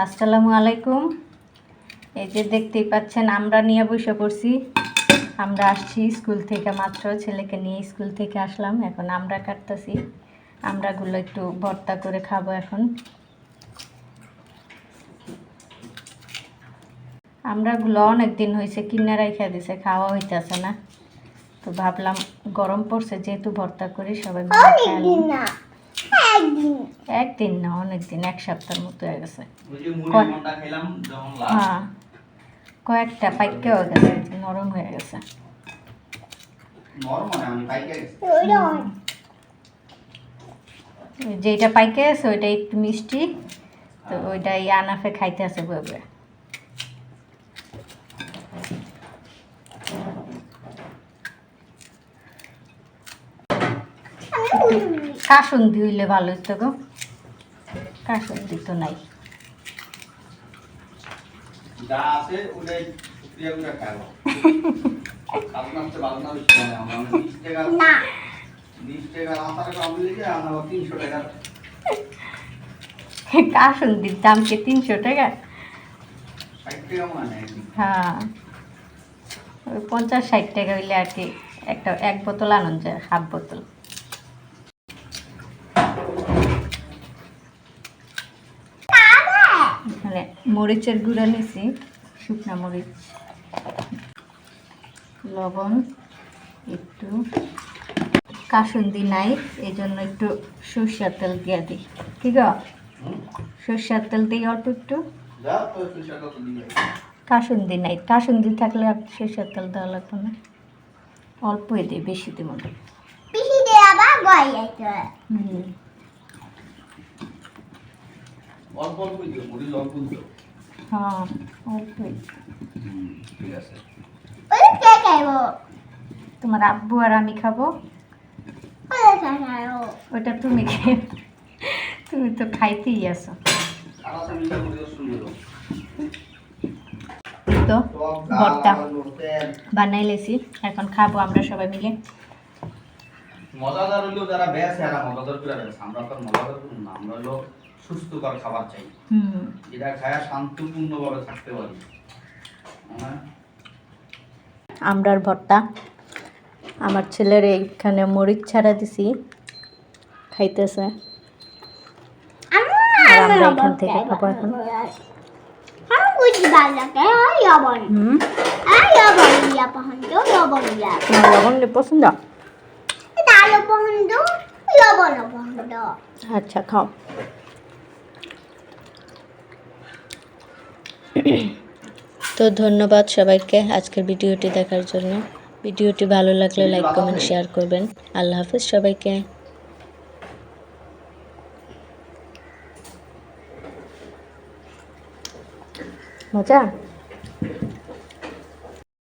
আসসালামু আলাইকুম। এই যে দেখতেই পাচ্ছেন, আমরা নিয়ে বসে পড়ছি। আমরা আসছি স্কুল থেকে মাত্র, ছেলেকে নিয়ে স্কুল থেকে আসলাম। এখন আমরা কাটতেছি। আমরাগুলো একটু ভর্তা করে খাব এখন। আমরাগুলো অনেক দিন হয়েছে, কিনে রাইখা দিছে, খাওয়া হইতেছে না। তো ভাবলাম গরম পড়ছে, যেহেতু ভর্তা করি, সবাই অনেকদিন একদিন না অনেক দিন এক সপ্তাহের মতো হয়ে গেছে। হ্যাঁ। কয়েকটা পাইকে হয়ে গেছে নরম হয়ে গেছে। নরম মানে পাইকে গেছি। ওইটা যেটা পাইকে গেছে ওইটা একটু মিষ্টি তো ওইটা আনাফে খাইতে আছে বইবে কাসুন্দি হইলে ভালো হইতো গো। কাসুন্দি তো নাই। কাসুন্দির দাম কি তিনশো টাকা? মনে। হয়। পঞ্চাশ ষাট টাকা হইলে আর কি একটা এক বোতল আনন্দ যায় হাফ বোতল। এখানে মরিচের গুঁড়া নিছি শুকনা মরিচ লবণ একটু কাসুন্দি নাই এই জন্য একটু সরষার তেল দিয়ে দিই। ঠিক আছে হুম? তেল দিই অল্প একটু? কাসুন্দি নাই কাসুন্দি থাকলে আর সরষের তেল দেওয়া লাগবে না। অল্পই দিই বেশি দিব না। দিয়ে আবার হয়। হুম। অল্প অল্প দিও মুড়ি অল্প দিও। হ্যাঁ অল্পই ঠিক আছে। তোমার আব্বু আর আমি খাব। ওটা তুমি তুমি তো খাইতেই আসো তো ভর্তা ডাল বানাই লেছি। এখন খাব আমরা সবাই মিলে। মজাদার হইলেও যারা বেশ এরা মজাদার করে আমরা তো মজাদার না আমরা হলো সুস্থকর খাবার চাই। হুম। যেটা খায়া শান্তিপূর্ণভাবে থাকতে পারি। হ্যাঁ? আমরার ভর্তা। আমার ছেলের এইখানে মরিচ ছাড়া দিছি। খাইতেছে। আর আমরা এখান থেকে খাব এখন। আমি বুঝি বাজাকে হয় লবণ হুম আর লবণ দিয়া পছন্দ লবণ দিয়া তোমার লবণ পছন্দ ডাল পছন্দ লবণ পছন্দ আচ্ছা খাও তো ধন্যবাদ সবাইকে আজকের ভিডিওটি দেখার জন্য। ভিডিওটি ভালো লাগলে লাইক, কমেন্ট, শেয়ার করবেন। আল্লাহ হাফিজ সবাইকে। মজা?